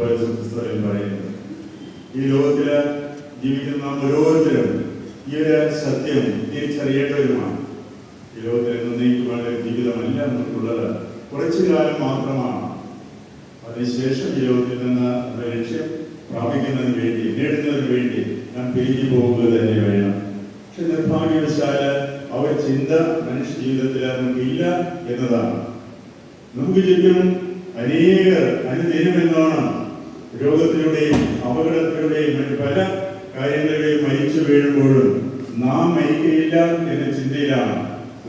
പുസ്തകത്തിൽ പറയുന്നത് ഈ ലോകത്തിൽ ജീവിക്കുന്ന നാം ഓരോരുത്തരും ഈ ഒരു സത്യം തിരിച്ചറിയേണ്ടവരുമാണ്. ഈ ലോകത്തിൽ എന്നേക്കുമുള്ള ജീവിതമല്ല നമുക്കുള്ളത് കുറച്ചു കാലം മാത്രമാണ്. അതിനുശേഷം ഈ ലോകത്തിൽ നിന്ന് ലക്ഷ്യം പ്രാപിക്കുന്നതിന് വേണ്ടി നേടുന്നതിന് വേണ്ടി നാം പിരിഞ്ഞു പോകുക തന്നെ വേണം. പക്ഷെ നിർഭാഗ്യവശാൽ ഒരു ചിന്ത മനുഷ്യ ജീവിതത്തിൽ നമുക്കില്ല എന്നതാണ്. നമുക്ക് ചുറ്റും അനേകർ അനുദിനമെന്നോണം രോഗത്തിലൂടെയും അപകടത്തിലൂടെയും മറ്റ് പല കാര്യങ്ങളിലൂടെയും മരിച്ചു വീഴുമ്പോഴും നാം മരിക്കയില്ല എന്ന ചിന്തയിലാണ്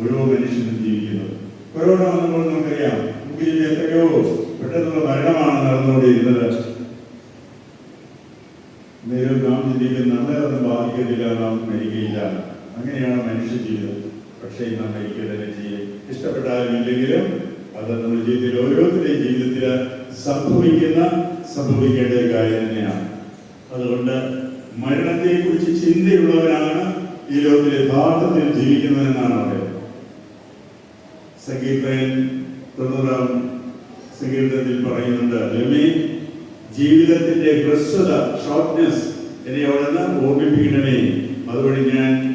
ഓരോ മനുഷ്യനും ജീവിക്കുന്നത്. കൊറോണ വന്നപ്പോൾ നമുക്കറിയാം നമുക്ക് ചുറ്റും എത്രയോ പെട്ടെന്നുള്ള മരണമാണ് നടന്നുകൊണ്ടിരുന്നത്. നേരം നാം ചിന്തിക്കുന്ന നമ്മളെ ഒന്നും ബാധിക്കത്തില്ല നാം മരിക്കയില്ല അങ്ങനെയാണ് മനുഷ്യ ജീവിതം. പക്ഷേ നാം മരിക്കുക തന്നെ ചെയ്യും. ഇഷ്ടപ്പെട്ടാലും ഇല്ലെങ്കിലും അത് നമ്മുടെ ജീവിതത്തിൽ ഓരോരുത്തരുടെയും ജീവിതത്തിൽ സംഭവിക്കുന്ന സംഭവിക്കേണ്ട ഒരു കാര്യം തന്നെയാണ്. അതുകൊണ്ട് മരണത്തെ കുറിച്ച് ചിന്തയുള്ളവരാണ് ഈ ലോകത്തിൽ യഥാർത്ഥത്തിൽ ജീവിക്കുന്നതെന്നാണ് പറയുന്നത്. സംഗീതൻ തൊണ്ണൂറാം സങ്കീർത്തനത്തിൽ പറയുന്നുണ്ട് രമേ ജീവിതത്തിന്റെ ഹ്രസ്വത ഷോർട്ട്നെസ് എന്നെ അവിടെ നിന്ന് ഓർമ്മിപ്പിക്കണമേ. അതുവഴി ഞാൻ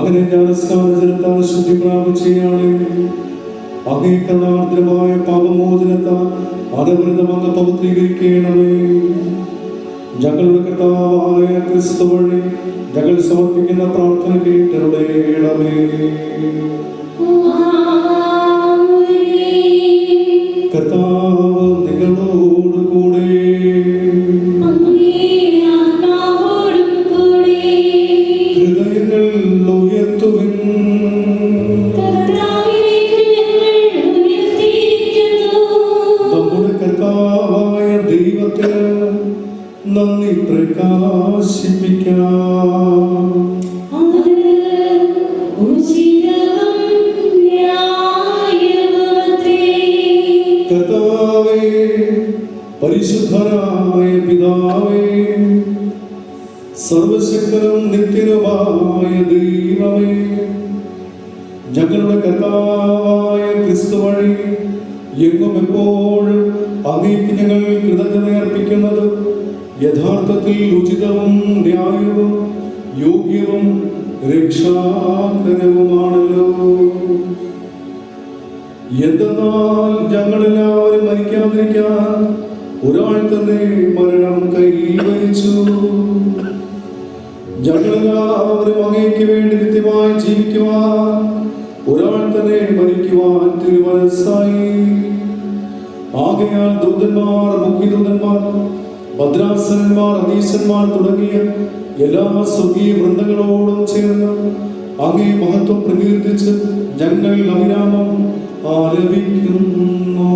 അങ്ങനെ ജ്ഞാനസ്നാനജലത്താൽ ശുദ്ധി പ്രാപിച്ചയാളെ അങ്ങേക്കനാർദ്രമായ പാപമോചനത്താൽ അതവൃതമങ്ങ് പവിത്രീകരിക്കണമേ. ഞങ്ങളുടെ കർത്താവായ ക്രിസ്തു വഴി ഞങ്ങൾ സമർപ്പിക്കുന്ന പ്രാർത്ഥന കേട്ടരുടേണമേ കർത്താവ് സർവശക്തനും നിത്യനുമായ ദൈവമേ. ഞങ്ങളുടെ കർത്താവായ ക്രിസ്തു വഴി എങ്ങും എപ്പോഴും അങ്ങേക്ക് ഞങ്ങൾ കൃതജ്ഞത അർപ്പിക്കുന്നത് യഥാർത്ഥത്തിൽ ഉചിതവും ന്യായവും യോഗ്യവും രക്ഷാകരവുമാണല്ലോ. എന്തെന്നാൽ ഞങ്ങളെല്ലാവരും മരിക്കാതിരിക്കാൻ ഒരാൾ തന്നെ മരണം കൈവരിച്ചു. ഞങ്ങളെല്ലാവരും അങ്ങേക്ക് വേണ്ടി നിത്യമായി ജീവിക്കുവാൻ ഒരാൾ തന്നെ മരിക്കുവാൻ തിരുമനസ്സായി. ആകയാൽ ദൂതന്മാർ മുഖ്യദൂതന്മാർ ഭദ്രാസനന്മാർ അധീശന്മാർ തുടങ്ങിയ എല്ലാ സ്വർഗീയ വൃന്ദങ്ങളോടും ചേർന്ന് അങ്ങേ മഹത്വം പ്രകീർത്തിച്ച് ഞങ്ങൾ അഭിരാമം ആലപിക്കുന്നു.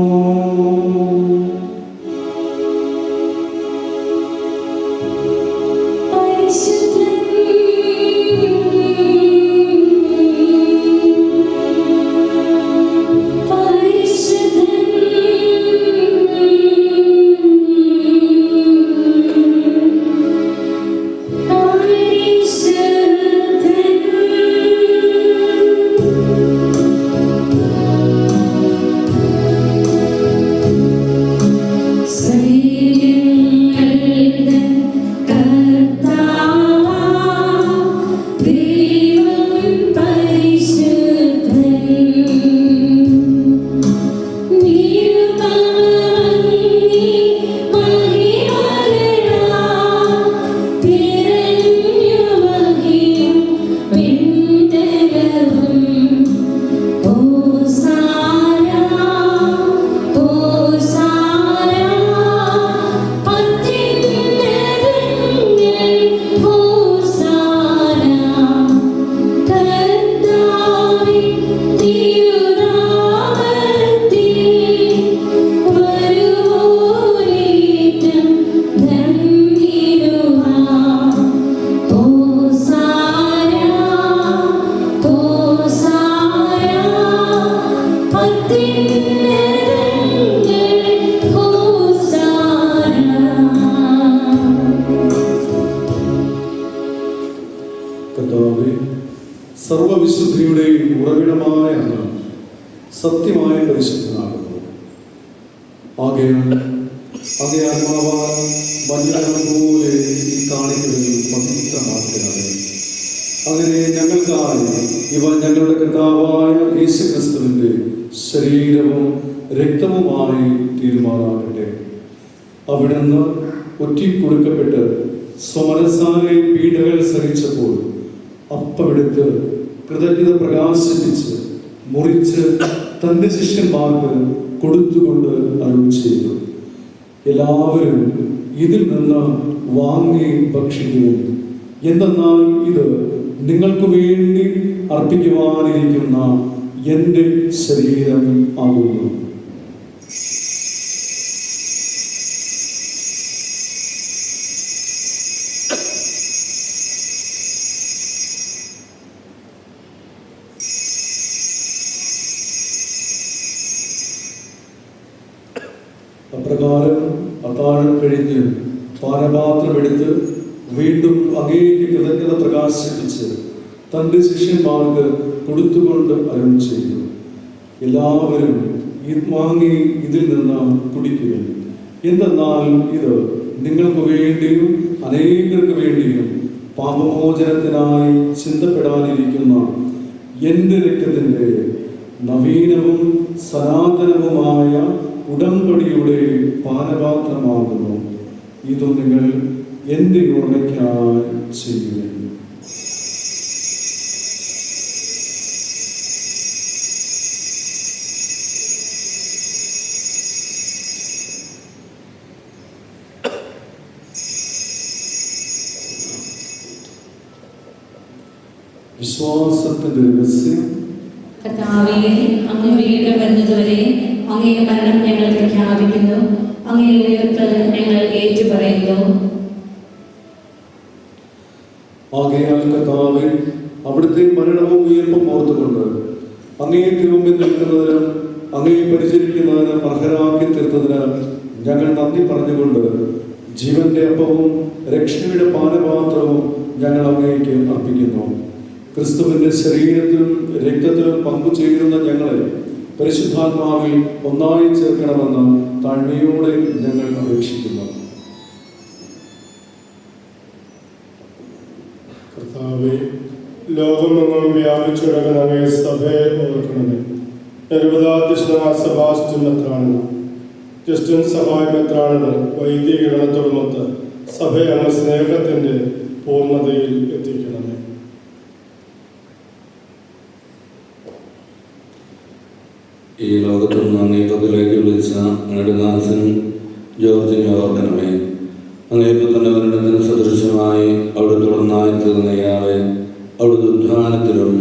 പവിത്രമാക്കണമേ. അങ്ങനെ ഞങ്ങൾക്കായി ഇവ ഞങ്ങളുടെ കർത്താവായ യേശുക്രിസ്തുവിന്റെ ശരീരവും രക്തവുമായി തീരുമാനാകട്ടെ അവിടുന്ന് ഒറ്റിക്കൊടുക്കപ്പെട്ട് സ്വമനസാലെ പീഡകൾ സഹിച്ചപ്പോൾ അപ്പമെടുത്ത് കൃതജ്ഞത പ്രകാശിപ്പിച്ച് മുറിച്ച് തന്റെ ശിഷ്യന്മാർക്ക് കൊടുത്തുകൊണ്ട് അരുൾ ചെയ്തു. എല്ലാവരും ഇതിൽ നിന്ന് വാങ്ങുകയും ഭക്ഷിക്കുകയും എന്തെന്നാൽ ഇത് നിങ്ങൾക്ക് വേണ്ടി അർപ്പിക്കുവാനിരിക്കുന്ന എന്റെ ശരീരം ആകുന്നു. അപ്രകാരം അത്താഴം കഴിഞ്ഞ് പാനപാത്രമെടുത്ത് വീണ്ടും അങ്ങേക്ക് കൃതജ്ഞത പ്രകാശിപ്പിച്ച് തന്റെ ശിഷ്യന്മാർക്ക് കൊടുത്തുകൊണ്ട് അരുൾ ചെയ്തു. എല്ലാവരും വാങ്ങി ഇതിൽ നിന്ന് കുടിക്കുക എന്തെന്നാൽ ഇത് നിങ്ങൾക്ക് വേണ്ടിയും അനേകർക്ക് വേണ്ടിയും പാപമോചനത്തിനായി ചിന്തപ്പെടാനിരിക്കുന്ന എന്റെ രക്തത്തിന്റെ നവീനവും സനാതനവുമായ ഉടമ്പടിയുടെ പാനപാത്രമാകുന്നു. ഇത് നിങ്ങൾ എന്റെ ചെയ്യുന്നു കർത്താവേ അങ്ങ് വീണ്ടും വരുന്നതുവരെ അങ്ങേ മരണം ഞങ്ങൾ പ്രഖ്യാപിക്കുന്നു. അങ്ങേ ഉയർത്ത് ഞങ്ങൾ ഏറ്റുപറയുന്നു. ആകയാൽ കർത്താവെ അവിടുത്തെ മരണവും ഉയർപ്പും ഓർത്തുകൊണ്ട് അങ്ങേ തിരുമ്പിൽ നിൽക്കുന്നതിനും അങ്ങേ പരിചരിക്കുന്നതിനും അർഹരാക്കി തീർത്തതിന് ഞങ്ങൾ നന്ദി പറഞ്ഞുകൊണ്ട് ജീവന്റെ അപ്പവും രക്ഷയുടെ പാനപാത്രവും ഞങ്ങൾ അങ്ങേക്ക് അർപ്പിക്കുന്നു. ക്രിസ്തുവിന്റെ ശരീരത്തിലും രക്തത്തിലും പങ്കു ചെയ്യുന്ന ഞങ്ങളെ പരിശുദ്ധാത്മാവിൽ ഒന്നായി ചേർക്കണമെന്ന് താഴ്മയോടെ ഞങ്ങൾ അപേക്ഷിക്കുന്നു. കർത്താവെ ലോകമെങ്ങും അങ്ങേ സഭയെ ഓർക്കണമേ. നിരവധാധ്യക്ഷനായ സെബാസ്റ്റ്യൻ മെത്രാണ് ജസ്റ്റിൻ സഹായ മെത്രാണ് വൈദികരണത്തോടുമൊത്ത് സഭയെ അങ്ങ് സ്നേഹത്തിന്റെ പൂർണതയിൽ എത്തിക്കണമേ. ഈ ലോകത്തുനിന്ന് അങ്ങേപ്പത്തിലേക്ക് വിളിച്ച അങ്ങയുടെ ദാസനും ജോർജിനെ ഓർക്കണമേ അങ്ങേപ്പത്തിന്റെ മരണത്തിന് സദൃശമായി അവിടെ തുടർന്നായി തീർന്നയാളെ അവിടെ ഉദ്ധാനത്തിലും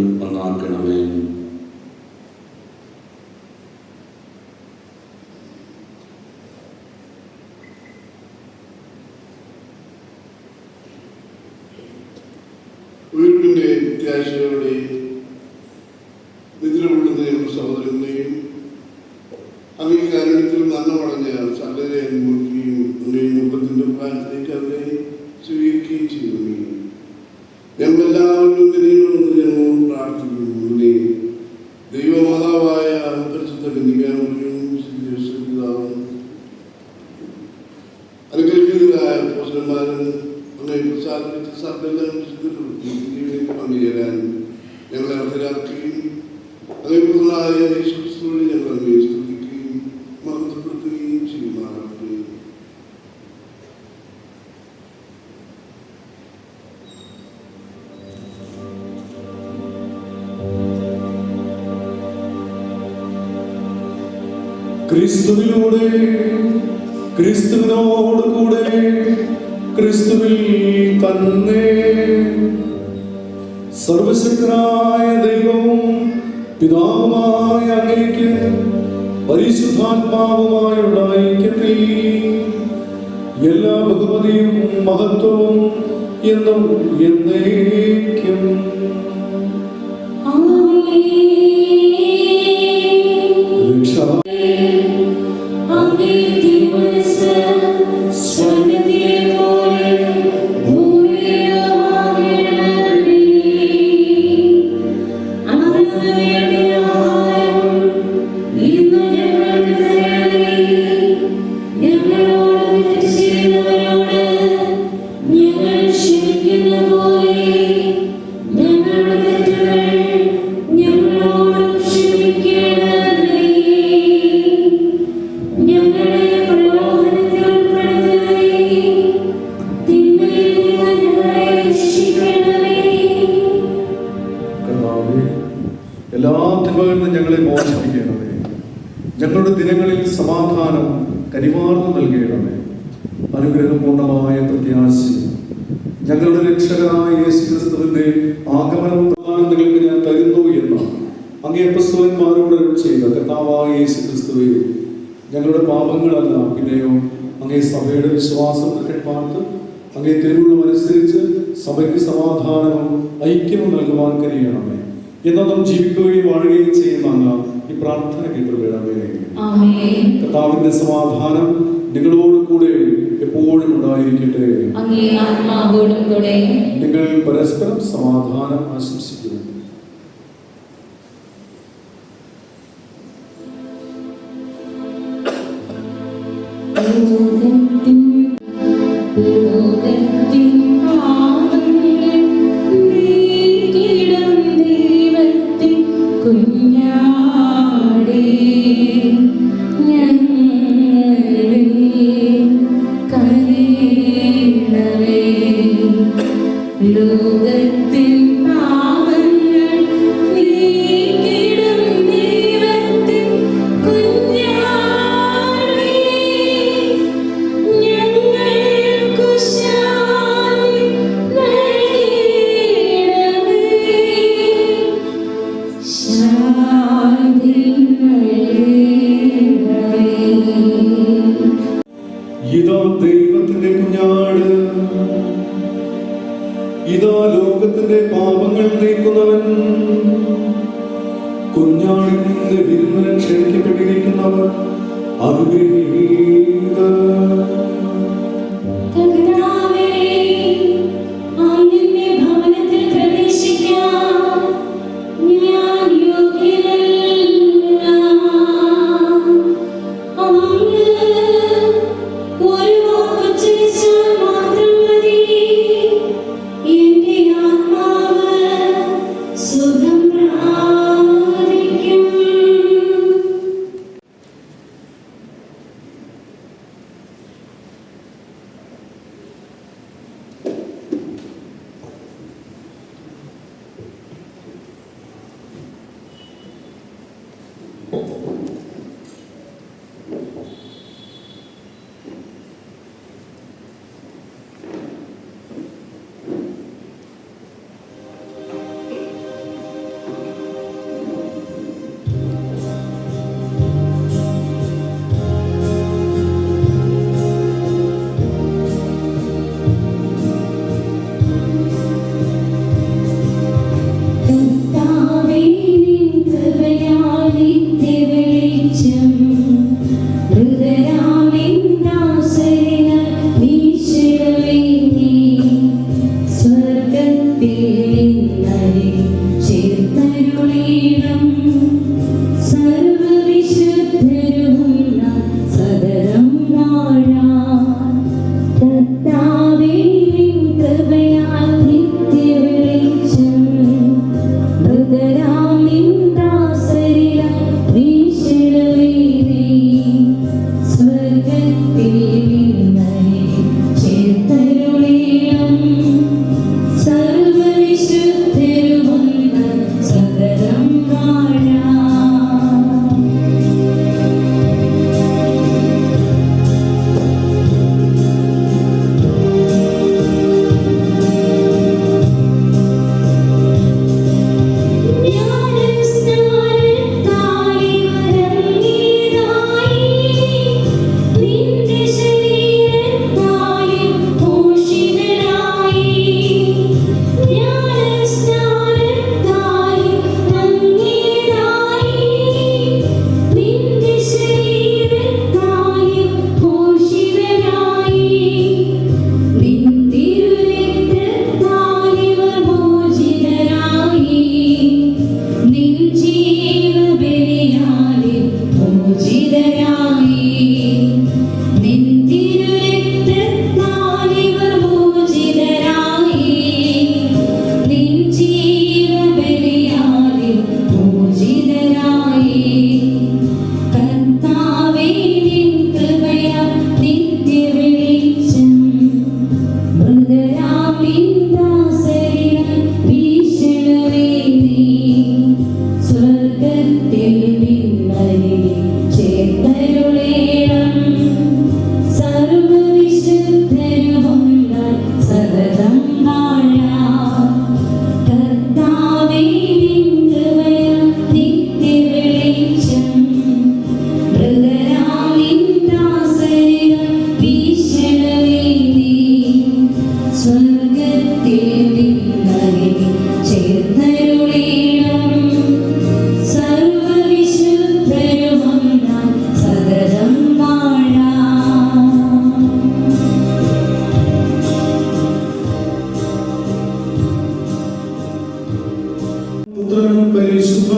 അനുഗ്രഹീതരായ പോഷന്മാരും അങ്ങേ പ്രസാദിപ്പിച്ച സകലം ജീവിതത്തിലേക്ക് പങ്കുചേരാൻ ഞങ്ങളെ അർഹരാക്കുകയും അതേപോലെയായ യേശുക്രിസ്തുവിനെ ഞങ്ങൾ അങ്ങേ സ്തുതിക്കുകയും മഹത്വപ്പെടുത്തുകയും ചെയ്യുമാറാകട്ടെ ക്രിസ്തുവിലൂടെ ക്രിസ്തുവിനോട് കൂടെ ക്രിസ്തുവിൽ തന്നെ. സർവശക്തനായ ദൈവവും പിതാവുമായ അങ്ങേക്ക് പരിശുദ്ധാത്മാവുമായുള്ള ഐക്യത്തിൽ എല്ലാ ബഹുമതിയും മഹത്വവും എന്നും എന്നേക്കും. രക്ഷ പാപങ്ങളല്ല പിന്നെയോ അങ്ങേ സഭയുടെ വിശ്വാസം പാർത്ത് അങ്ങേ തിരുവുള്ളമനുസരിച്ച് സഭയ്ക്ക് സമാധാനവും ഐക്യവും നൽകുവാൻ കഴിയണമേ എന്നതും ജീവിക്കുകയും വാഴുകയും ചെയ്യുന്ന അങ്ങ് ഈ പ്രാർത്ഥന കേട്ടുവേണമേ. കർത്താവിന്റെ സമാധാനം നിങ്ങളോട് കൂടെ എപ്പോഴും ഉണ്ടായിരിക്കട്ടെ. നിങ്ങൾ പരസ്പരം സമാധാനം ആശംസിക്കുന്നു.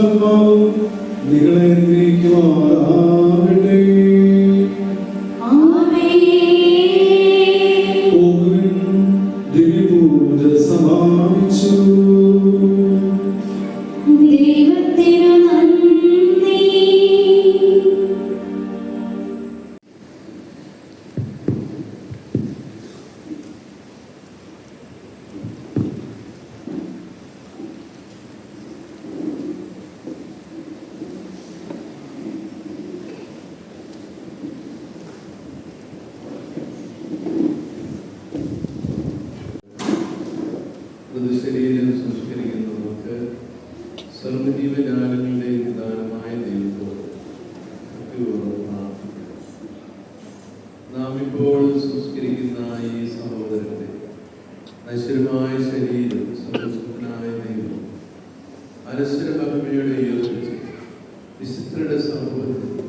പരിശുദ്ധാത്മാവും നിങ്ങളെ അനുഗ്രഹിക്കുമാറാകട്ടെ. പരിശുദ്ധമായ ശരീരം സന്തോഷത്തിനായ ദൈവം. അരസ്യ അഭിമയുടെ യോജിച്ച് വിശുദ്ധരുടെ സമൂഹത്തിൽ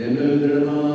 Yemin ederim